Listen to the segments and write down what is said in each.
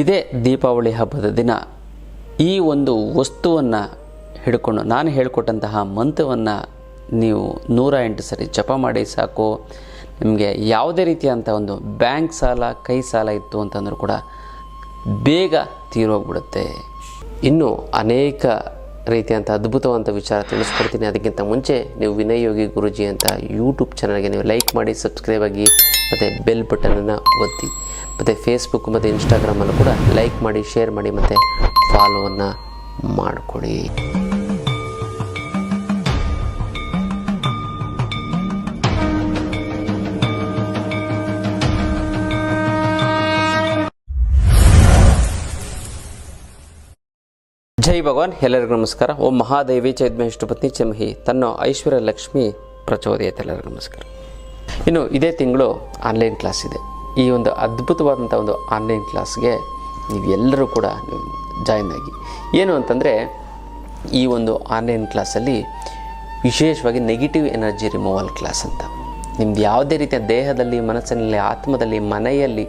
ಇದೇ ದೀಪಾವಳಿ ಹಬ್ಬದ ದಿನ. ಈ ಒಂದು ವಸ್ತುವನ್ನು ಹಿಡ್ಕೊಂಡು ನಾನು ಹೇಳಿಕೊಟ್ಟಂತಹ ಮಂತ್ರವನ್ನು ನೀವು ನೂರ ಎಂಟು ಸರಿ ಜಪ ಮಾಡಿ ಸಾಕು. ನಿಮಗೆ ಯಾವುದೇ ರೀತಿಯಾದಂಥ ಒಂದು ಬ್ಯಾಂಕ್ ಸಾಲ, ಕೈ ಸಾಲ ಇತ್ತು ಅಂತಂದರೂ ಕೂಡ ಬೇಗ ತೀರೋಗ್ಬಿಡುತ್ತೆ. ಇನ್ನು ಅನೇಕ ರೀತಿಯಂಥ ಅದ್ಭುತವಂತ ವಿಚಾರ ತಿಳಿಸ್ಕೊಡ್ತೀನಿ. ಅದಕ್ಕಿಂತ ಮುಂಚೆ ನೀವು ವಿನಯ್ ಯೋಗಿ ಗುರುಜಿ ಅಂತ ಯೂಟ್ಯೂಬ್ ಚಾನಲ್ಗೆ ನೀವು ಲೈಕ್ ಮಾಡಿ ಸಬ್ಸ್ಕ್ರೈಬ್ ಆಗಿ, ಮತ್ತು ಬೆಲ್ ಬಟನನ್ನು ಒತ್ತಿ. ಮತ್ತು ಫೇಸ್ಬುಕ್ ಮತ್ತು ಇನ್ಸ್ಟಾಗ್ರಾಮಲ್ಲೂ ಕೂಡ ಲೈಕ್ ಮಾಡಿ ಶೇರ್ ಮಾಡಿ ಮತ್ತು ಫಾಲೋವನ್ನು ಮಾಡಿಕೊಡಿ. ಜೈ ಭಗವಾನ್, ಎಲ್ಲರಿಗೂ ನಮಸ್ಕಾರ. ಓಂ ಮಹಾದೇವಿ ಚೈದ್ಮೇಷ್ಟು ಪತ್ನಿ ಚಮಹಿ ತನ್ನ ಐಶ್ವರ್ಯ ಲಕ್ಷ್ಮಿ ಪ್ರಚೋದಯತೆ, ಎಲ್ಲರಿಗೂ ನಮಸ್ಕಾರ. ಇನ್ನು ಇದೇ ತಿಂಗಳು ಆನ್ಲೈನ್ ಕ್ಲಾಸ್ ಇದೆ. ಈ ಒಂದು ಅದ್ಭುತವಾದಂಥ ಒಂದು ಆನ್ಲೈನ್ ಕ್ಲಾಸ್ಗೆ ನೀವು ಎಲ್ಲರೂ ಕೂಡ ನೀವು ಜಾಯಿನ್ ಆಗಿ. ಏನು ಅಂತಂದರೆ, ಈ ಒಂದು ಆನ್ಲೈನ್ ಕ್ಲಾಸಲ್ಲಿ ವಿಶೇಷವಾಗಿ ನೆಗೆಟಿವ್ ಎನರ್ಜಿ ರಿಮೂವಲ್ ಕ್ಲಾಸ್ ಅಂತ. ನಿಮ್ದು ಯಾವುದೇ ರೀತಿಯ ದೇಹದಲ್ಲಿ, ಮನಸ್ಸಿನಲ್ಲಿ, ಆತ್ಮದಲ್ಲಿ, ಮನೆಯಲ್ಲಿ,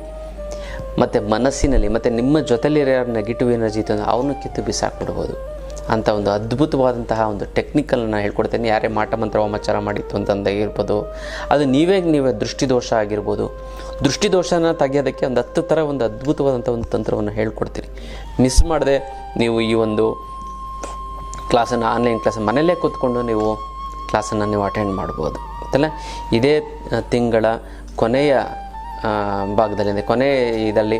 ಮತ್ತು ಮನಸ್ಸಿನಲ್ಲಿ, ಮತ್ತು ನಿಮ್ಮ ಜೊತೆಯಲ್ಲಿರೋ ನೆಗೆಟಿವ್ ಎನರ್ಜಿ ಇತ್ತು ಅವನು ಕಿತ್ತು ಬಿಸಾಕ್ಬಿಡ್ಬೋದು ಅಂಥ ಒಂದು ಅದ್ಭುತವಾದಂತಹ ಒಂದು ಟೆಕ್ನಿಕಲ್ನ ಹೇಳ್ಕೊಡ್ತೇನೆ. ಯಾರೇ ಮಾಟ ಮಂತ್ರ ವಾಮಾಚಾರ ಮಾಡಿತ್ತು ಅಂತಂದ ಇರ್ಬೋದು. ಅದು ನೀವೇ ನೀವೇ ದೃಷ್ಟಿದೋಷ ಆಗಿರ್ಬೋದು. ದೃಷ್ಟಿದೋಷನ ತೆಗೆಯೋದಕ್ಕೆ ಒಂದು ಹತ್ತು ಥರ ಒಂದು ಅದ್ಭುತವಾದಂಥ ಒಂದು ತಂತ್ರವನ್ನು ಹೇಳ್ಕೊಡ್ತೀನಿ ಮಿಸ್ ಮಾಡದೆ ನೀವು ಈ ಒಂದು ಕ್ಲಾಸನ್ನು ಆನ್ಲೈನ್ ಕ್ಲಾಸ್ ಮನೆಯಲ್ಲೇ ಕೂತ್ಕೊಂಡು ನೀವು ಕ್ಲಾಸನ್ನು ನೀವು ಅಟೆಂಡ್ ಮಾಡ್ಬೋದು. ಗೊತ್ತಲ್ಲ? ಇದೇ ತಿಂಗಳ ಕೊನೆಯ ಭಾಗದಲ್ಲಿ, ಅಂದರೆ ಕೊನೆ ಇದರಲ್ಲಿ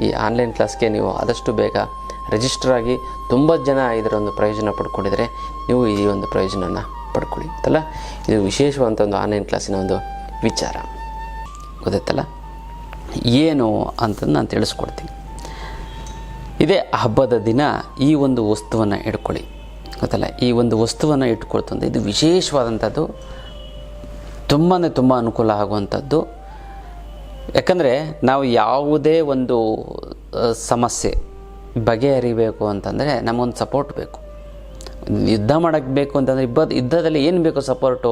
ಈ ಆನ್ಲೈನ್ ಕ್ಲಾಸ್ಗೆ ನೀವು ಆದಷ್ಟು ಬೇಗ ರಿಜಿಸ್ಟರ್ ಆಗಿ ತುಂಬ ಜನ ಇದರ ಒಂದು ಪ್ರಯೋಜನ ಪಡ್ಕೊಂಡಿದ್ರೆ ನೀವು ಈ ಒಂದು ಪ್ರಯೋಜನನ ಪಡ್ಕೊಳ್ಳಿ ಅಂತಲ್ಲ ಇದು ವಿಶೇಷವಾದಂಥ ಒಂದು ಆನ್ಲೈನ್ ಕ್ಲಾಸಿನ ಒಂದು ವಿಚಾರ. ಗೊತ್ತಲ್ಲ ಏನು ಅಂತಂದು ನಾನು ತಿಳಿಸ್ಕೊಡ್ತೀನಿ. ಇದೇ ಹಬ್ಬದ ದಿನ ಈ ಒಂದು ವಸ್ತುವನ್ನು ಇಟ್ಕೊಳ್ಳಿ. ಗೊತ್ತಲ್ಲ? ಈ ಒಂದು ವಸ್ತುವನ್ನು ಇಟ್ಕೊಳ್ತಂದ್ರೆ ಇದು ವಿಶೇಷವಾದಂಥದ್ದು ತುಂಬಾ ತುಂಬ ಅನುಕೂಲ ಆಗುವಂಥದ್ದು ಯಾಕಂದರೆ ನಾವು ಯಾವುದೇ ಒಂದು ಸಮಸ್ಯೆ ಬಗೆಹರಿಬೇಕು ಅಂತಂದರೆ ನಮಗೊಂದು ಸಪೋರ್ಟ್ ಬೇಕು. ಯುದ್ಧ ಮಾಡೋಕ್ಕೆ ಬೇಕು ಅಂತಂದರೆ ಇಬ್ಬ, ಯುದ್ಧದಲ್ಲಿ ಏನು ಬೇಕು ಸಪೋರ್ಟು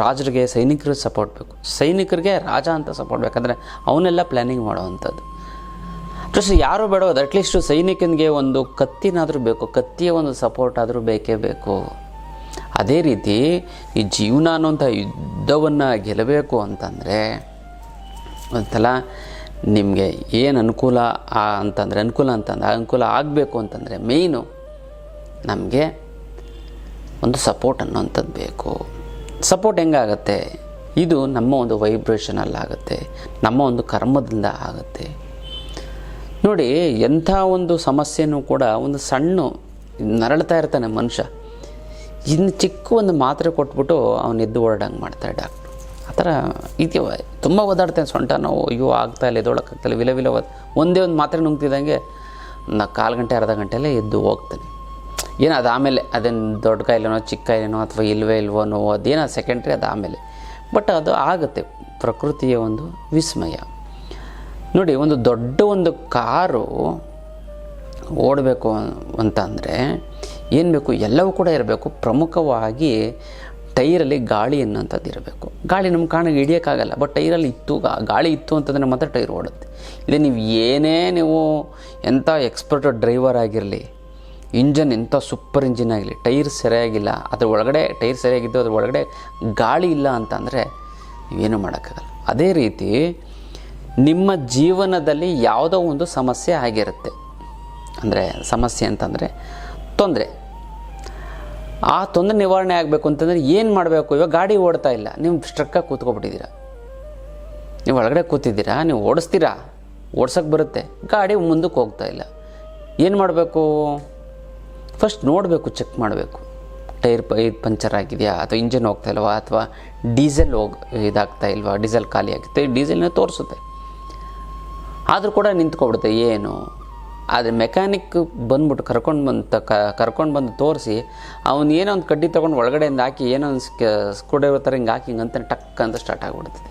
ರಾಜರಿಗೆ, ಸೈನಿಕರಿಗೆ ಸಪೋರ್ಟ್ ಬೇಕು. ಸೈನಿಕರಿಗೆ ರಾಜ ಅಂತ ಸಪೋರ್ಟ್ ಬೇಕಂದರೆ ಅವನ್ನೆಲ್ಲ ಪ್ಲ್ಯಾನಿಂಗ್ ಮಾಡೋವಂಥದ್ದು. ಅಟ್ಲೀಸ್ಟ್ ಯಾರು ಬೇಡೋದು ಅಟ್ಲೀಸ್ಟು ಸೈನಿಕನಿಗೆ ಒಂದು ಕತ್ತಿನಾದರೂ ಬೇಕು, ಕತ್ತಿಯ ಒಂದು ಸಪೋರ್ಟ್ ಆದರೂ ಬೇಕೇ ಬೇಕು. ಅದೇ ರೀತಿ ಈ ಜೀವನ ಅನ್ನೋಂಥ ಯುದ್ಧವನ್ನು ಗೆಲ್ಲಬೇಕು ಅಂತಂದರೆ ಒಂದ್ಸಲ ನಿಮಗೆ ಏನು ಅನುಕೂಲ ಆ ಅಂತಂದರೆ, ಅನುಕೂಲ ಅಂತಂದರೆ, ಅನುಕೂಲ ಆಗಬೇಕು ಅಂತಂದರೆ ಮೇಯ್ನು ನಮಗೆ ಒಂದು ಸಪೋರ್ಟ್ ಅನ್ನೋಂಥದ್ದು ಬೇಕು. ಸಪೋರ್ಟ್ ಹೆಂಗಾಗತ್ತೆ? ಇದು ನಮ್ಮ ಒಂದು ವೈಬ್ರೇಷನಲ್ಲಿ ಆಗುತ್ತೆ, ನಮ್ಮ ಒಂದು ಕರ್ಮದಿಂದ ಆಗುತ್ತೆ. ನೋಡಿ, ಎಂಥ ಒಂದು ಸಮಸ್ಯೆನೂ ಕೂಡ ಒಂದು ಸಣ್ಣ ನರಳ್ತಾ ಇರ್ತಾನೆ ಮನುಷ್ಯ. ಇನ್ನು ಚಿಕ್ಕ ಒಂದು ಮಾತ್ರೆ ಕೊಟ್ಬಿಟ್ಟು ಅವನು ಎದ್ದು ಓಡಾಡಂಗೆ ಮಾಡ್ತಾರೆ ಡಾಕ್ಟ್ರು ಆ ಥರ ಇದು ತುಂಬ ಓದಾಡ್ತೇನೆ ಸೊಂಟ ನಾವು, ಅಯ್ಯೋ ಆಗ್ತಾಯಿಲ್ಲ ಇಲ್ಲ ಎದ್ದೊಳಕ್ಕಾಗ್ತಾಯಿಲ್ಲ ವಿಲ ವಿಲ ಒಂದೇ ಒಂದು ಮಾತ್ರೆ ನುಂಗ್ತಿದ್ದಂಗೆ ನಾ ಕಾಲು ಗಂಟೆ, ಅರ್ಧ ಗಂಟೆಯಲ್ಲೇ ಎದ್ದು ಹೋಗ್ತೇನೆ. ಏನು ಅದು ಆಮೇಲೆ, ಅದೇನು ದೊಡ್ಡ ಕಾಯಿಲೆನೋ, ಚಿಕ್ಕ ಕಾಯಿಲೆನೋ, ಅಥವಾ ಇಲ್ವೇ ಇಲ್ವೋ ನೋವು, ಅದೇನೋ ಸೆಕೆಂಡ್ರಿ ಅದು ಆಮೇಲೆ. ಬಟ್ ಅದು ಆಗುತ್ತೆ, ಪ್ರಕೃತಿಯ ಒಂದು ವಿಸ್ಮಯ. ನೋಡಿ, ಒಂದು ದೊಡ್ಡ ಒಂದು ಕಾರು ಓಡಬೇಕು ಅಂತಂದರೆ ಏನು ಬೇಕು? ಎಲ್ಲವೂ ಕೂಡ ಇರಬೇಕು. ಪ್ರಮುಖವಾಗಿ ಟೈರಲ್ಲಿ ಗಾಳಿ ಅನ್ನೋಂಥದ್ದು ಇರಬೇಕು. ಗಾಳಿ ನಮ್ಮ ಕಾಣಿಗೆ ಹಿಡಿಯೋಕ್ಕಾಗಲ್ಲ ಬಟ್ ಟೈರಲ್ಲಿ ಇತ್ತು, ಗಾಳಿ ಇತ್ತು ಅಂತಂದರೆ ಮಾತ್ರ ಟೈರ್ ಓಡುತ್ತೆ. ಇದೇ ನೀವು ಏನೇ ನೀವು ಎಂಥ ಎಕ್ಸ್ಪರ್ಟ್ ಡ್ರೈವರ್ ಆಗಿರಲಿ ಇಂಜನ್ ಎಂಥ ಸೂಪರ್ ಇಂಜಿನ್ ಆಗಲಿ ಟೈರ್ ಸರಿಯಾಗಿಲ್ಲ, ಅದ್ರ ಒಳಗಡೆ ಟೈರ್ ಸರಿಯಾಗಿದ್ದು, ಅದ್ರ ಒಳಗಡೆ ಗಾಳಿ ಇಲ್ಲ ಅಂತಂದರೆ ನೀವೇನು ಮಾಡೋಕ್ಕಾಗಲ್ಲ. ಅದೇ ರೀತಿ ನಿಮ್ಮ ಜೀವನದಲ್ಲಿ ಯಾವುದೋ ಒಂದು ಸಮಸ್ಯೆ ಆಗಿರುತ್ತೆ. ಅಂದರೆ ಸಮಸ್ಯೆ ಅಂತಂದರೆ ತೊಂದರೆ. ಆ ತೊಂದರೆ ನಿವಾರಣೆ ಆಗಬೇಕು ಅಂತಂದರೆ ಏನು ಮಾಡಬೇಕು? ಇವಾಗ ಗಾಡಿ ಓಡ್ತಾ ಇಲ್ಲ. ನೀವು ಸ್ಟ್ರಕ್ಕಾಗಿ ಕೂತ್ಕೊಬಿಟ್ಟಿದ್ದೀರಾ. ನೀವು ಒಳಗಡೆ ಕೂತಿದ್ದೀರಾ, ನೀವು ಓಡಿಸ್ತೀರಾ? ಓಡ್ಸೋಕ್ಕೆ ಬರುತ್ತೆ. ಗಾಡಿ ಮುಂದಕ್ಕೆ ಹೋಗ್ತಾ ಇಲ್ಲ. ಏನು ಮಾಡಬೇಕು? ಫಸ್ಟ್ ನೋಡಬೇಕು ಚೆಕ್ ಮಾಡಬೇಕು. ಟೈರ್ ಪ, ಇದು ಪಂಚರ್ ಆಗಿದೆಯಾ? ಅಥವಾ ಇಂಜಿನ್ ಹೋಗ್ತಾ ಇಲ್ವಾ? ಅಥವಾ ಡೀಸೆಲ್ ಹೋಗಿ, ಇದಾಗ್ತಾ ಇಲ್ವಾ? ಡೀಸೆಲ್ ಖಾಲಿ ಆಗುತ್ತೆ. ಡೀಸೆಲ್ನ ತೋರಿಸುತ್ತೆ. ಆದರೂ ಕೂಡ ನಿಂತ್ಕೊಬಿಡುತ್ತೆ. ಏನು? ಆದರೆ ಮೆಕ್ಯಾನಿಕ್ ಬಂದ್ಬಿಟ್ಟು ಕರ್ಕೊಂಡು ಬಂದು ತ ಕರ್ಕೊಂಡು ಬಂದು ತೋರಿಸಿ, ಅವನು ಏನೋ ಒಂದು ಕಡ್ಡಿ ತೊಗೊಂಡು ಒಳಗಡೆಯಿಂದ ಹಾಕಿ, ಏನೋ ಒಂದು ಸ್ಕ್ರೂ ಡ್ರೈವರ್ ಥರ ಹಿಂಗೆ ಹಾಕಿ ಹಿಂಗಂತ ಟಕ್ ಅಂತ ಸ್ಟಾರ್ಟ್ ಆಗಿಬಿಡ್ತದೆ.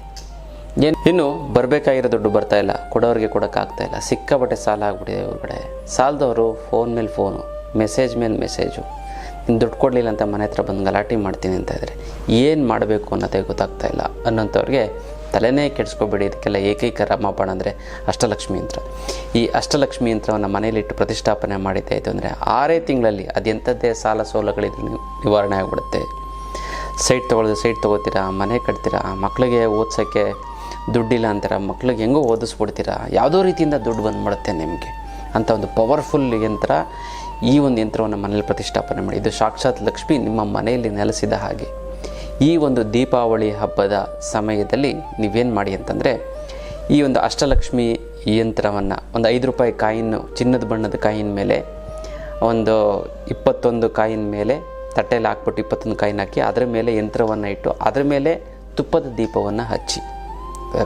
ಏನು ಇನ್ನು ಬರಬೇಕಾಗಿರೋ ದುಡ್ಡು ಬರ್ತಾ ಇಲ್ಲ. ಕೊಡೋರಿಗೆ ಕೊಡೋಕ್ಕಾಗ್ತಾ ಇಲ್ಲ. ಸಿಕ್ಕಾಪಟ್ಟೆ ಸಾಲ ಆಗ್ಬಿಟ್ಟಿದೆ ಹೊರಗಡೆ ಸಾಲದವರು ಫೋನ್ ಮೇಲೆ ಫೋನು ಮೆಸೇಜ್ ಮೇಲೆ ಮೆಸೇಜು ನೀನು ದುಡ್ಡು ಕೊಡಲಿಲ್ಲ ಅಂತ ಮನೆ ಹತ್ರ ಬಂದು ಗಲಾಟೆ ಮಾಡ್ತೀನಿ ಅಂತ ಇದ್ದಾರೆ ಏನು ಮಾಡಬೇಕು ಅನ್ನೋದೇ ಗೊತ್ತಾಗ್ತಾ ಇಲ್ಲ ಅನ್ನೋಂಥವ್ರಿಗೆ ತಲೆನೇ ಕೆಡಿಸ್ಕೊಬೇಡಿ, ಇದಕ್ಕೆಲ್ಲ ಏಕೈಕ ರಾಮಬಾಣ ಅಂದರೆ ಅಷ್ಟಲಕ್ಷ್ಮಿ ಯಂತ್ರ. ಈ ಅಷ್ಟಲಕ್ಷ್ಮಿ ಯಂತ್ರವನ್ನು ಮನೆಯಲ್ಲಿಟ್ಟು ಪ್ರತಿಷ್ಠಾಪನೆ ಮಾಡಿದ್ದಾಯಿತು ಅಂದರೆ ಆರೇ ತಿಂಗಳಲ್ಲಿ ಅದೆಂಥದ್ದೇ ಸಾಲ ಸೋಲಗಳಿದ್ರೆ ನೀವು ನಿವಾರಣೆ ಆಗಿಬಿಡುತ್ತೆ. ಸೈಟ್ ತೊಗೊಳ್ದು ಸೈಟ್ ತೊಗೋತೀರಾ, ಮನೆ ಕಟ್ತೀರಾ ಮಕ್ಕಳಿಗೆ ಓದ್ಸೋಕ್ಕೆ ದುಡ್ಡಿಲ್ಲ ಅಂತೀರ, ಮಕ್ಳಿಗೆ ಹೆಂಗೋ ಓದಿಸ್ಬಿಡ್ತೀರಾ, ಯಾವುದೋ ರೀತಿಯಿಂದ ದುಡ್ಡು ಬಂದ್ಬಿಡುತ್ತೆ ನಿಮಗೆ ಅಂತ ಒಂದು ಪವರ್ಫುಲ್ ಯಂತ್ರ ಈ ಒಂದು ಯಂತ್ರವನ್ನು ಮನೇಲಿ ಪ್ರತಿಷ್ಠಾಪನೆ ಮಾಡಿ. ಇದು ಸಾಕ್ಷಾತ್ ಲಕ್ಷ್ಮಿ ನಿಮ್ಮ ಮನೆಯಲ್ಲಿ ನೆಲೆಸಿದ ಹಾಗೆ. ಈ ಒಂದು ದೀಪಾವಳಿ ಹಬ್ಬದ ಸಮಯದಲ್ಲಿ ನೀವೇನು ಮಾಡಿ ಅಂತಂದರೆ, ಈ ಒಂದು ಅಷ್ಟಲಕ್ಷ್ಮಿ ಯಂತ್ರವನ್ನು, ಒಂದು ಐದು ರೂಪಾಯಿ ಕಾಯಿನ್ನು, ಚಿನ್ನದ ಬಣ್ಣದ ಕಾಯಿನ ಮೇಲೆ, ಒಂದು ಇಪ್ಪತ್ತೊಂದು ಕಾಯಿನ ಮೇಲೆ ತಟ್ಟೆಯಲ್ಲಿ ಹಾಕ್ಬಿಟ್ಟು ಇಪ್ಪತ್ತೊಂದು ಕಾಯಿನ ಹಾಕಿ, ಅದರ ಮೇಲೆ ಯಂತ್ರವನ್ನು ಇಟ್ಟು, ಅದರ ಮೇಲೆ ತುಪ್ಪದ ದೀಪವನ್ನು ಹಚ್ಚಿ.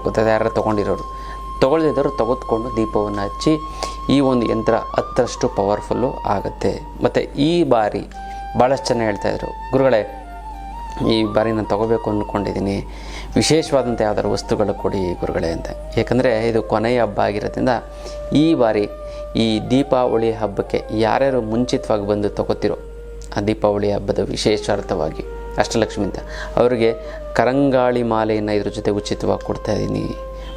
ಗೊತ್ತದೆ ಯಾರು ತೊಗೊಂಡಿರೋರು? ತೊಗೊಳ್ದಿದ್ದವರು ತೆಗೆದುಕೊಂಡು ದೀಪವನ್ನು ಹಚ್ಚಿ, ಈ ಒಂದು ಯಂತ್ರ ಹತ್ತರಷ್ಟು ಪವರ್ಫುಲ್ಲು ಆಗುತ್ತೆ. ಮತ್ತು ಈ ಬಾರಿ ಭಾಳಷ್ಟು ಜನ ಹೇಳ್ತಾಯಿದ್ರು ಗುರುಗಳೇ ಈ ಬಾರಿ ನಾನು ತೊಗೋಬೇಕು ಅಂದ್ಕೊಂಡಿದ್ದೀನಿ ವಿಶೇಷವಾದಂಥ ಯಾವ್ದಾದ್ರು ವಸ್ತುಗಳು ಕೊಡಿ ಗುರುಗಳೇ ಅಂತ. ಏಕೆಂದರೆ ಇದು ಕೊನೆಯ ಹಬ್ಬ ಆಗಿರೋದ್ರಿಂದ ಈ ಬಾರಿ ಈ ದೀಪಾವಳಿ ಹಬ್ಬಕ್ಕೆ ಯಾರ್ಯಾರು ಮುಂಚಿತವಾಗಿ ಬಂದು ತಗೋತಿರೋ ಆ ದೀಪಾವಳಿ ಹಬ್ಬದ ವಿಶೇಷಾರ್ಥವಾಗಿ ಅಷ್ಟಲಕ್ಷ್ಮಿ ಅಂತ. ಅವರಿಗೆ ಕರಂಗಾಳಿ ಮಾಲೆಯನ್ನು ಇದ್ರ ಜೊತೆ ಉಚಿತವಾಗಿ ಕೊಡ್ತಾ ಇದ್ದೀನಿ.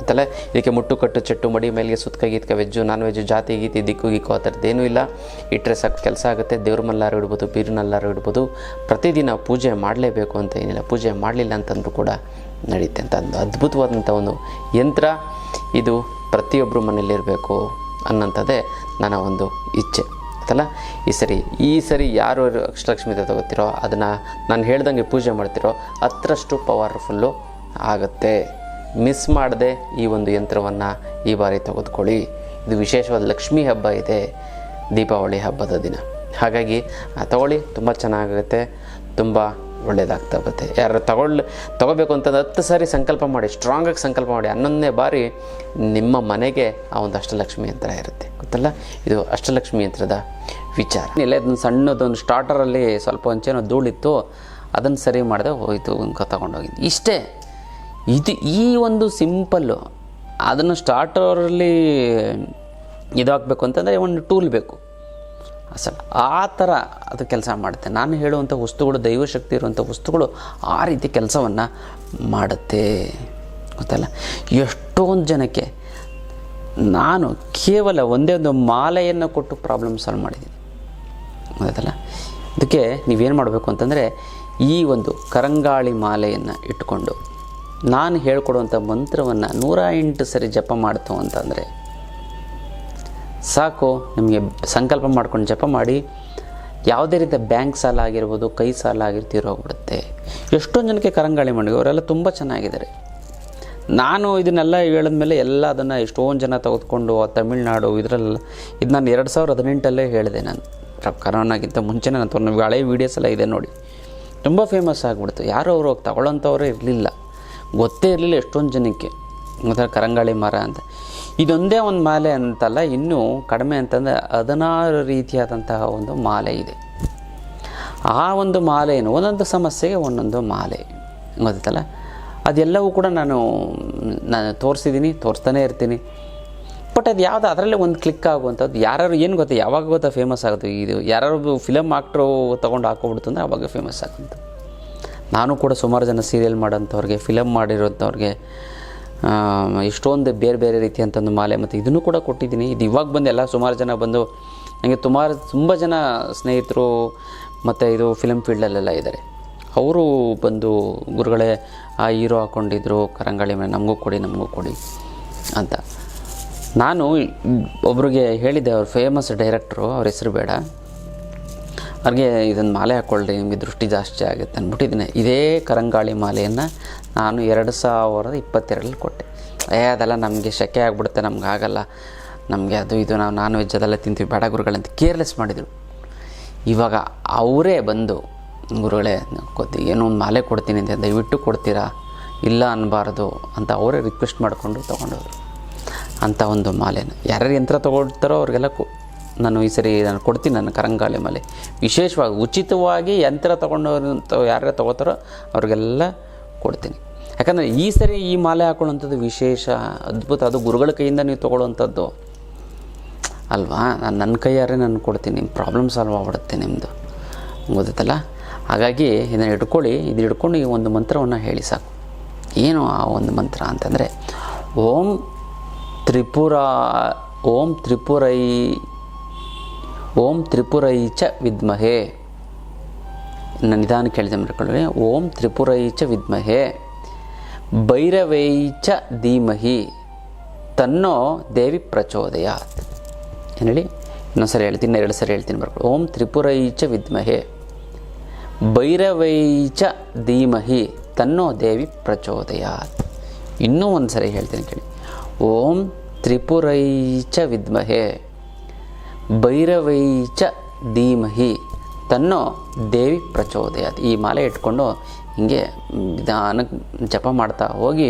ಅಂತಲ್ಲ ಇದಕ್ಕೆ ಮುಟ್ಟು ಕಟ್ಟು ಚೆಟ್ಟು ಮಡಿ ಮೇಲೆ ಸುತ್ತಕ ಗೀತ್ಕ ವೆಜ್ಜು, ನಾನ್ ವೆಜ್ಜು, ಜಾತಿ ಗೀತಿ, ದಿಕ್ಕು ಗಿಕ್ಕು ಆ ಥರದ್ದೇನೂ ಇಲ್ಲ. ಇಟ್ಟರೆ ಸಾಕು, ಕೆಲಸ ಆಗುತ್ತೆ, ದೇವ್ರ ಮಲ್ಲಾರು ಇಡ್ಬೋದು ಬೀರಿನಲ್ಲಾರು ಇಡ್ಬೋದು. ಪ್ರತಿದಿನ ಪೂಜೆ ಮಾಡಲೇಬೇಕು ಅಂತ ಏನಿಲ್ಲ, ಪೂಜೆ ಮಾಡಲಿಲ್ಲ ಅಂತಂದ್ರೂ ಕೂಡ ನಡೆಯುತ್ತೆ ಅಂತ ಒಂದು ಅದ್ಭುತವಾದಂಥ ಒಂದು ಯಂತ್ರ. ಇದು ಪ್ರತಿಯೊಬ್ಬರು ಮನೇಲಿರಬೇಕು ಅನ್ನೋಂಥದ್ದೇ ನನ್ನ ಒಂದು ಇಚ್ಛೆ. ಆಯ್ತಲ್ಲ? ಈ ಸರಿ ಈ ಸರಿ ಯಾರು ಅಕ್ಷಲಕ್ಷ್ಮಿ ತಗೋತಿರೋ, ಅದನ್ನು ನಾನು ಹೇಳ್ದಂಗೆ ಪೂಜೆ ಮಾಡ್ತಿರೋ ಹತ್ತರಷ್ಟು ಪವರ್ಫುಲ್ಲು ಆಗುತ್ತೆ. ಮಿಸ್ ಮಾಡದೆ ಈ ಒಂದು ಯಂತ್ರವನ್ನು ಈ ಬಾರಿ ತೆಗೆದುಕೊಳ್ಳಿ. ಇದು ವಿಶೇಷವಾದ ಲಕ್ಷ್ಮೀ ಹಬ್ಬ ಇದೆ, ದೀಪಾವಳಿ ಹಬ್ಬದ ದಿನ. ಹಾಗಾಗಿ ತಗೊಳ್ಳಿ, ತುಂಬ ಚೆನ್ನಾಗುತ್ತೆ ತುಂಬ ಒಳ್ಳೆಯದಾಗ್ತಾ ಬರುತ್ತೆ. ಯಾರು ತಗೊಳ್ಳಿ ತಗೋಬೇಕು ಅಂತಂದು ಹತ್ತು ಸಾರಿ ಸಂಕಲ್ಪ ಮಾಡಿ ಸ್ಟ್ರಾಂಗಾಗಿ ಸಂಕಲ್ಪ ಮಾಡಿ, ಹನ್ನೊಂದನೇ ಬಾರಿ ನಿಮ್ಮ ಮನೆಗೆ ಆ ಒಂದು ಅಷ್ಟಲಕ್ಷ್ಮಿ ಯಂತ್ರ ಇರುತ್ತೆ. ಗೊತ್ತಲ್ಲ? ಇದು ಅಷ್ಟಲಕ್ಷ್ಮಿ ಯಂತ್ರದ ವಿಚಾರ. ಇಲ್ಲ ಇದೊಂದು ಸಣ್ಣದೊಂದು ಸ್ಟಾರ್ಟರಲ್ಲಿ ಸ್ವಲ್ಪ ಒಂಚೇನೋ ಧೂಳಿತ್ತು, ಅದನ್ನು ಸರಿ ಮಾಡಿದೆ ಹೋಯಿತು, ತಗೊಂಡೋಗಿದ್ದು. ಇಷ್ಟೇ. ಇದು ಈ ಒಂದು ಸಿಂಪಲ್ಲು ಅದನ್ನು ಸ್ಟಾರ್ಟರಲ್ಲಿ ಇದಾಗಬೇಕು ಅಂತಂದರೆ ಒಂದು ಟೂಲ್ ಬೇಕು. ಸರ್, ಆ ಥರ ಅದು ಕೆಲಸ ಮಾಡುತ್ತೆ. ನಾನು ಹೇಳುವಂಥ ವಸ್ತುಗಳು ದೈವಶಕ್ತಿ ಇರುವಂಥ ವಸ್ತುಗಳು ಆ ರೀತಿ ಕೆಲಸವನ್ನು ಮಾಡುತ್ತೆ. ಗೊತ್ತಲ್ಲ? ಎಷ್ಟೊಂದು ಜನಕ್ಕೆ ನಾನು ಕೇವಲ ಒಂದೇ ಒಂದು ಮಾಲೆಯನ್ನು ಕೊಟ್ಟು ಪ್ರಾಬ್ಲಮ್ ಸಾಲ್ವ್ ಮಾಡಿದ್ದೀನಿ. ಗೊತ್ತಲ್ಲ? ಅದಕ್ಕೆ ನೀವೇನು ಮಾಡಬೇಕು ಅಂತಂದರೆ ಈ ಒಂದು ಕರಂಗಾಳಿ ಮಾಲೆಯನ್ನು ಇಟ್ಕೊಂಡು ನಾನು ಹೇಳ್ಕೊಡುವಂಥ ಮಂತ್ರವನ್ನು ನೂರ ಎಂಟು ಸರಿ ಜಪ ಮಾಡ್ತು ಅಂತಂದರೆ, ಸಾಕು, ನಿಮಗೆ ಸಂಕಲ್ಪ ಮಾಡ್ಕೊಂಡು ಜಪ ಮಾಡಿ, ಯಾವುದೇ ರೀತಿಯ ಬ್ಯಾಂಕ್ ಸಾಲ ಆಗಿರ್ಬೋದು, ಕೈ ಸಾಲ ಆಗಿರ್ತೀರೋ ಹೋಗ್ಬಿಡುತ್ತೆ. ಎಷ್ಟೊಂದು ಜನಕ್ಕೆ ಕರಂಗಾಳಿ ಮಾಡಿ ಅವರೆಲ್ಲ ತುಂಬ ಚೆನ್ನಾಗಿದ್ದಾರೆ. ನಾನು ಇದನ್ನೆಲ್ಲ ಹೇಳಿದ್ಮೇಲೆ ಎಲ್ಲ ಅದನ್ನು ಎಷ್ಟೊಂದು ಜನ ತೆಗೆದುಕೊಂಡು ತಮಿಳ್ನಾಡು ಇದರಲ್ಲ ಇದು ನಾನು ಎರಡು ಸಾವಿರದ ಹದಿನೆಂಟಲ್ಲೇ ಹೇಳಿದೆ ನಾನು. ಕರೋನಾಗಿಂತ ಮುಂಚೆ ನಾನು ತೊಗೊಂಡು ಹಳೆ ವೀಡಿಯೋಸ್ ಎಲ್ಲ ಇದೆ ನೋಡಿ. ತುಂಬ ಫೇಮಸ್ ಆಗಿಬಿಡ್ತು. ಯಾರು ಅವರು ಹೋಗಿ ತಗೊಳ್ಳೋಂಥವರೇ ಇರಲಿಲ್ಲ. ಗೊತ್ತೇ ಇರಲಿಲ್ಲ ಎಷ್ಟೊಂದು ಜನಕ್ಕೆ. ಮತ್ತು ಕರಂಗಾಳಿ ಮರ ಅಂತ. ಇದೊಂದೇ ಒಂದು ಮಾಲೆ ಅಂತಲ್ಲ, ಇನ್ನೂ ಕಡಿಮೆ ಅಂತಂದರೆ ಹದಿನಾರು ರೀತಿಯಾದಂತಹ ಒಂದು ಮಾಲೆ ಇದೆ. ಆ ಒಂದು ಮಾಲೆಯನ್ನು, ಒಂದೊಂದು ಸಮಸ್ಯೆಗೆ ಒಂದೊಂದು ಮಾಲೆ. ಗೊತ್ತಲ್ಲ ಅದೆಲ್ಲವೂ ಕೂಡ ನಾನು ನಾನು ತೋರಿಸಿದ್ದೀನಿ ತೋರಿಸ್ತಾನೆ ಇರ್ತೀನಿ. ಬಟ್ ಅದು ಯಾವುದು ಅದರಲ್ಲೇ ಒಂದು ಕ್ಲಿಕ್ ಆಗುವಂಥದ್ದು ಯಾರು ಏನು ಗೊತ್ತಾ, ಯಾವಾಗ ಗೊತ್ತಾ ಫೇಮಸ್ ಆಗುತ್ತೆ. ಇದು ಯಾರು ಫಿಲಮ್ ಆಕ್ಟ್ರು ತೊಗೊಂಡು ಹಾಕೋಬಿಡ್ತು ಅಂದರೆ ಅವಾಗ ಫೇಮಸ್ ಆಗುತ್ತೆ. ನಾನು ಕೂಡ ಸುಮಾರು ಜನ ಸೀರಿಯಲ್ ಮಾಡೋಂಥವ್ರಿಗೆ ಫಿಲಮ್ ಮಾಡಿರೋಂಥವ್ರಿಗೆ ಎಷ್ಟೊಂದು ಬೇರೆ ಬೇರೆ ರೀತಿಯಂಥ ಒಂದು ಮಾಲೆ ಮತ್ತು ಇದನ್ನು ಕೂಡ ಕೊಟ್ಟಿದ್ದೀನಿ. ಇದು ಇವಾಗ ಬಂದು ಎಲ್ಲ ಸುಮಾರು ಜನ ಬಂದು ನನಗೆ ಸುಮಾರು ತುಂಬ ಜನ ಸ್ನೇಹಿತರು ಮತ್ತು ಇದು ಫಿಲಮ್ ಫೀಲ್ಡಲ್ಲೆಲ್ಲ ಇದ್ದಾರೆ. ಅವರು ಬಂದು ಗುರುಗಳೇ, ಆ ಹೀರೋ ಹಾಕ್ಕೊಂಡಿದ್ರು ಕರಂಗಳಿ ಮೇಲೆ ನಮಗೂ ಕೊಡಿ ನಮಗೂ ಕೊಡಿ ಅಂತ. ನಾನು ಒಬ್ರಿಗೆ ಹೇಳಿದ್ದೆ, ಅವ್ರು ಫೇಮಸ್ ಡೈರೆಕ್ಟ್ರು ಅವ್ರ ಹೆಸರು ಬೇಡ. ಅವ್ರಿಗೆ ಇದನ್ನು ಮಾಲೆ ಹಾಕ್ಕೊಳ್ಳ್ರಿ ನಿಮಗೆ ದೃಷ್ಟಿ ಜಾಸ್ತಿ ಆಗುತ್ತೆ ಅಂದ್ಬಿಟ್ಟಿದ್ದೀನಿ. ಇದೇ ಕರಂಗಾಳಿ ಮಾಲೆಯನ್ನು ನಾನು ಎರಡು ಸಾವಿರದ ಇಪ್ಪತ್ತೆರಡಲ್ಲಿ ಕೊಟ್ಟೆ. ಏ, ಅದೆಲ್ಲ ನಮಗೆ ಶೆಕೆ ಆಗಿಬಿಡುತ್ತೆ, ನಮ್ಗೆ ಆಗಲ್ಲ. ನಮಗೆ ಅದು ಇದು, ನಾವು ನಾನ್ ವೆಜ್ ಅದೆಲ್ಲ ತಿಂತೀವಿ, ಬೇಡ ಗುರುಗಳಂತ ಕೇರ್ಲೆಸ್ ಮಾಡಿದರು. ಇವಾಗ ಅವರೇ ಬಂದು, ಗುರುಗಳೇ, ಕೊತ್ತಿ, ಏನೋ ಒಂದು ಮಾಲೆ ಕೊಡ್ತೀನಿ ಅಂತ, ದಯವಿಟ್ಟು ಕೊಡ್ತೀರಾ? ಇಲ್ಲ ಅನ್ನಬಾರ್ದು ಅಂತ ಅವರೇ ರಿಕ್ವೆಸ್ಟ್ ಮಾಡಿಕೊಂಡು ತೊಗೊಂಡೋದ್ರು. ಅಂಥ ಒಂದು ಮಾಲೆನ. ಯಾರ್ಯಾರು ಯಂತ್ರ ತೊಗೊಳ್ತಾರೋ ಅವ್ರಿಗೆಲ್ಲ ನಾನು ಈ ಸರಿ ನಾನು ಕೊಡ್ತೀನಿ, ನನ್ನ ಕರಂಗಾಲಿ ಮೇಲೆ. ವಿಶೇಷವಾಗಿ ಉಚಿತವಾಗಿ ಯಂತ್ರ ತೊಗೊಂಡವ್ರು ಯಾರ್ಯಾರು ತೊಗೋತಾರೋ ಅವ್ರಿಗೆಲ್ಲ ಕೊಡ್ತೀನಿ. ಯಾಕಂದರೆ ಈ ಸರಿ ಈ ಮಾಲೆ ಹಾಕೊಳ್ಳುವಂಥದ್ದು ವಿಶೇಷ, ಅದ್ಭುತ. ಅದು ಗುರುಗಳ ಕೈಯಿಂದ ನೀವು ತೊಗೊಳ್ಳುವಂಥದ್ದು. ಅಲ್ವಾ? ನಾನು ನನ್ನ ಕೈಯಾರೆ ನಾನು ಕೊಡ್ತೀನಿ. ನಿಮ್ಮ ಪ್ರಾಬ್ಲಮ್ ಸಾಲ್ವ್ ಆಗ್ಬಿಡುತ್ತೆ ನಿಮ್ಮದು ಗೊತ್ತಲ್ಲ ಹಾಗಾಗಿ ಇದನ್ನು ಇಟ್ಕೊಳ್ಳಿ. ಇದು ಹಿಡ್ಕೊಂಡು ಈ ಒಂದು ಮಂತ್ರವನ್ನು ಹೇಳಿ ಸಾಕು. ಏನು ಆ ಒಂದು ಮಂತ್ರ ಅಂತಂದರೆ, ಓಂ ತ್ರಿಪುರ, ಓಂ ತ್ರಿಪುರೈ ಓಂ ತ್ರಿಪುರೈಚ ವಿದ್ಮಹೇ. ನಾನು ನಿಧಾನ ಕೇಳಿದೆ ಮಾಡ್ಕೊಳ್ಳಿ ಓಂ ತ್ರಿಪುರೈಚ ಚ ವಿದ್ಮಹೇ. ಭೈರವೈ ಧೀಮಹಿ. ತನ್ನೋ ದೇವಿ ಪ್ರಚೋದಯಾತ್ ಏನು ಹೇಳಿ ಇನ್ನೊಂದು ಸರಿ ಹೇಳ್ತೀನಿ ಎರಡು ಸರಿ ಹೇಳ್ತೀನಿ ಬರ್ಕೊಳ್ಳಿ. ಓಂ ತ್ರಿಪುರೈಚ ಚ ವಿದ್ಮಹೇ. ಭೈರವೈ ಧೀಮಹಿ. ತನ್ನೋ ದೇವಿ ಪ್ರಚೋದಯಾತ್ ಇನ್ನೂ ಒಂದು ಸರಿ ಹೇಳ್ತೀನಿ ಕೇಳಿ. ಓಂ ತ್ರಿಪುರೈಚ ಚ ವಿದ್ಮಹೇ. ಭೈರವೈ ಚ ಧೀಮಹಿ ತನ್ನೋ ದೇವಿ ಪ್ರಚೋದಯಾತ್ ಈ ಮಾಲೆ ಇಟ್ಕೊಂಡು ಹಿಂಗೆ ನಿಧಾನಕ್ಕೆ ಜಪ ಮಾಡ್ತಾ ಹೋಗಿ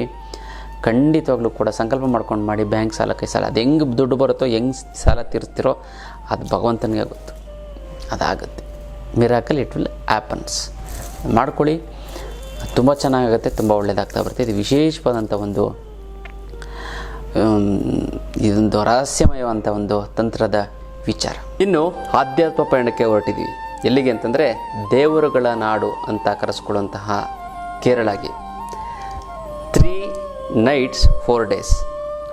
ಖಂಡಿತವಾಗ್ಲೂ ಕೂಡ ಸಂಕಲ್ಪ ಮಾಡ್ಕೊಂಡು ಮಾಡಿ ಬ್ಯಾಂಕ್ ಸಾಲ, ಕೈ ಸಾಲ. ಅದು ಹೆಂಗೆ ದುಡ್ಡು ಬರುತ್ತೋ, ಹೆಂಗೆ ಸಾಲ ತೀರಿಸ್ತಿರೋ ಅದು ಭಗವಂತನಿಗೆ ಗೊತ್ತು. ಅದಾಗುತ್ತೆ. ಮಿರಾಕಲ್, ಇಟ್ ವಿಲ್ ಆ್ಯಪನ್ಸ್ ಮಾಡ್ಕೊಳ್ಳಿ. ತುಂಬ ಚೆನ್ನಾಗಾಗುತ್ತೆ, ತುಂಬ ಒಳ್ಳೆಯದಾಗ್ತಾ ಬರುತ್ತೆ. ಇದು ವಿಶೇಷವಾದಂಥ ಒಂದು ಇದೊಂದು ರಹಸ್ಯಮಯವಂಥ ಒಂದು ತಂತ್ರದ ವಿಚಾರ. ಇನ್ನು ಆಧ್ಯಾತ್ಮ ಪಯಣಕ್ಕೆ ಹೊರಟಿದ್ದೀವಿ ಎಲ್ಲಿಗೆ ಅಂತಂದರೆ ದೇವರುಗಳ ನಾಡು ಅಂತ ಕರೆಸ್ಕೊಳ್ಳುವಂತಹ ಕೇರಳಗೆ ತ್ರೀ ನೈಟ್ಸ್ ಫೋರ್ ಡೇಸ್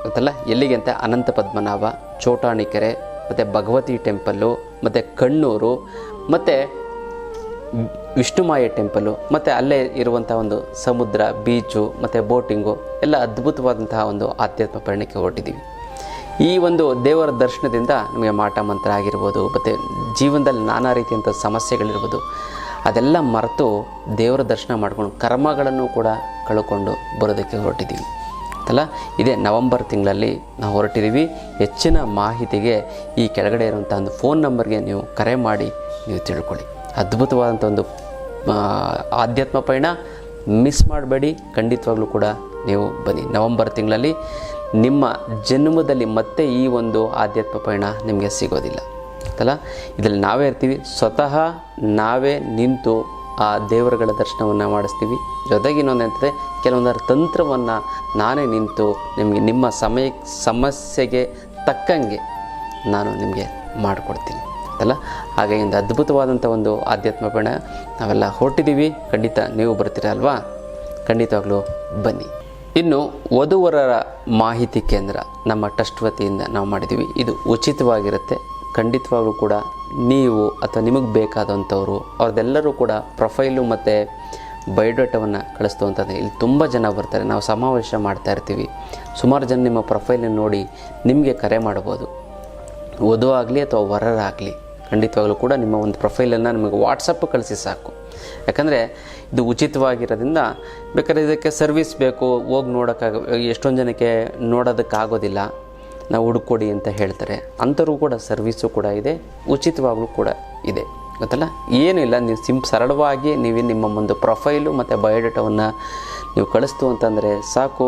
ಗೊತ್ತಲ್ಲ? ಎಲ್ಲಿಗೆ ಅಂತ? ಅನಂತ ಪದ್ಮನಾಭ ಚೋಟಾಣಿಕೆರೆ ಮತ್ತು ಭಗವತಿ ಟೆಂಪಲ್ಲು, ಮತ್ತು ಕಣ್ಣೂರು, ಮತ್ತು ವಿಷ್ಣುಮಾಯ ಟೆಂಪಲ್ಲು, ಮತ್ತು ಅಲ್ಲೇ ಇರುವಂಥ ಒಂದು ಸಮುದ್ರ, ಬೀಚು, ಮತ್ತು ಬೋಟಿಂಗು, ಎಲ್ಲ ಅದ್ಭುತವಾದಂತಹ ಒಂದು ಆಧ್ಯಾತ್ಮ ಪಯಣಕ್ಕೆ ಹೊರಟಿದ್ದೀವಿ. ಈ ಒಂದು ದೇವರ ದರ್ಶನದಿಂದ ನಮಗೆ ಮಾಟ ಮಂತ್ರ ಆಗಿರ್ಬೋದು, ಮತ್ತು ಜೀವನದಲ್ಲಿ ನಾನಾ ರೀತಿಯಂಥ ಸಮಸ್ಯೆಗಳಿರ್ಬೋದು, ಅದೆಲ್ಲ ಮರೆತು ದೇವರ ದರ್ಶನ ಮಾಡ್ಕೊಂಡು ಕರ್ಮಗಳನ್ನು ಕೂಡ ಕಳ್ಕೊಂಡು ಬರೋದಕ್ಕೆ ಹೊರಟಿದ್ದೀವಿ. ಅಲ್ಲ ಇದೇ ನವಂಬರ್ ತಿಂಗಳಲ್ಲಿ ನಾವು ಹೊರಟಿದ್ದೀವಿ. ಹೆಚ್ಚಿನ ಮಾಹಿತಿಗೆ ಈ ಕೆಳಗಡೆ ಇರುವಂಥ ಒಂದು ಫೋನ್ ನಂಬರ್ಗೆ ನೀವು ಕರೆ ಮಾಡಿ ನೀವು ತಿಳ್ಕೊಳ್ಳಿ. ಅದ್ಭುತವಾದಂಥ ಒಂದು ಆಧ್ಯಾತ್ಮ ಪಯಣ ಮಿಸ್ ಮಾಡಬೇಡಿ. ಖಂಡಿತವಾಗ್ಲೂ ಕೂಡ ನೀವು ಬನ್ನಿ. ನವಂಬರ್ ತಿಂಗಳಲ್ಲಿ ನಿಮ್ಮ ಜನ್ಮದಲ್ಲಿ ಮತ್ತೆ ಈ ಒಂದು ಆಧ್ಯಾತ್ಮ ಪಯಣ ನಿಮಗೆ ಸಿಗೋದಿಲ್ಲ. ಅಲ್ಲ ಇದರಲ್ಲಿ ನಾವೇ ಇರ್ತೀವಿ, ಸ್ವತಃ ನಾವೇ ನಿಂತು ಆ ದೇವರುಗಳ ದರ್ಶನವನ್ನು ಮಾಡಿಸ್ತೀವಿ. ಜೊತೆಗೆ ಇನ್ನೊಂದು ಅಂತಂದರೆ ಕೆಲವೊಂದರ ತಂತ್ರವನ್ನು ನಾನೇ ನಿಂತು ನಿಮಗೆ ನಿಮ್ಮ ಸಮಯ, ಸಮಸ್ಯೆಗೆ ತಕ್ಕಂಗೆ ನಾನು ನಿಮಗೆ ಮಾಡಿಕೊಡ್ತೀನಿ. ಅಲ್ಲ ಹಾಗೆ ಒಂದು ಅದ್ಭುತವಾದಂಥ ಒಂದು ಆಧ್ಯಾತ್ಮ ಪಯಣ ನಾವೆಲ್ಲ ಹೊರಟಿದ್ದೀವಿ. ಖಂಡಿತ ನೀವು ಬರ್ತೀರಾ ಅಲ್ವಾ ಖಂಡಿತವಾಗ್ಲೂ ಬನ್ನಿ. ಇನ್ನು ವಧುವರರ ಮಾಹಿತಿ ಕೇಂದ್ರ ನಮ್ಮ ಟ್ರಸ್ಟ್ ವತಿಯಿಂದ ನಾವು ಮಾಡಿದ್ದೀವಿ. ಇದು ಉಚಿತವಾಗಿರುತ್ತೆ. ಖಂಡಿತವಾಗ್ಲೂ ಕೂಡ ನೀವು ಅಥವಾ ನಿಮಗೆ ಬೇಕಾದಂಥವರು, ಅವ್ರದ್ದೆಲ್ಲರೂ ಕೂಡ ಪ್ರೊಫೈಲು ಮತ್ತು ಬಯೋಡಾಟವನ್ನು ಕಳಿಸ್ತುವಂಥದ್ದು ಇಲ್ಲಿ ತುಂಬ ಜನ ಬರ್ತಾರೆ. ನಾವು ಸಮಾವೇಶ ಮಾಡ್ತಾ ಇರ್ತೀವಿ. ಸುಮಾರು ಜನ ನಿಮ್ಮ ಪ್ರೊಫೈಲನ್ನು ನೋಡಿ ನಿಮಗೆ ಕರೆ ಮಾಡ್ಬೋದು. ವಧು ಆಗಲಿ ಅಥವಾ ವರರಾಗಲಿ ಖಂಡಿತವಾಗ್ಲೂ ಕೂಡ ನಿಮ್ಮ ಒಂದು ಪ್ರೊಫೈಲನ್ನು ನಿಮಗೆ ವಾಟ್ಸಪ್ ಕಳಿಸಿ ಸಾಕು. ಯಾಕಂದರೆ ಇದು ಉಚಿತವಾಗಿರೋದ್ರಿಂದ ಬೇಕಾದ್ರೆ ಇದಕ್ಕೆ ಸರ್ವಿಸ್ ಬೇಕು, ಹೋಗಿ ನೋಡೋಕ್ಕಾಗ, ಎಷ್ಟೊಂದು ಜನಕ್ಕೆ ನೋಡೋದಕ್ಕಾಗೋದಿಲ್ಲ. ನಾವು ಹುಡುಕೊಡಿ ಅಂತ ಹೇಳ್ತಾರೆ. ಅಂಥವ್ರು ಕೂಡ ಸರ್ವಿಸು ಕೂಡ ಇದೆ, ಉಚಿತವಾಗಲೂ ಕೂಡ ಇದೆ. ಗೊತ್ತಲ್ಲ? ಏನಿಲ್ಲ ನೀವು ಸಿಂ ಸರಳವಾಗಿ ನೀವು ನಿಮ್ಮ ಒಂದು ಪ್ರೊಫೈಲು ಮತ್ತು ಬಯೋಡೇಟಾವನ್ನು ನೀವು ಕಳಿಸ್ತು ಅಂತಂದರೆ ಸಾಕು.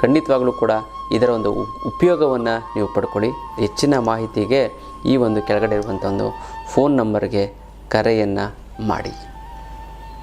ಖಂಡಿತವಾಗ್ಲೂ ಕೂಡ ಇದರ ಒಂದು ಉಪಯೋಗವನ್ನು ನೀವು ಪಡ್ಕೊಳ್ಳಿ. ಹೆಚ್ಚಿನ ಮಾಹಿತಿಗೆ ಈ ಒಂದು ಕೆಳಗಡೆ ಇರುವಂಥ ಒಂದು ಫೋನ್ ನಂಬರ್ಗೆ ಕರೆಯನ್ನು ಮಾಡಿ.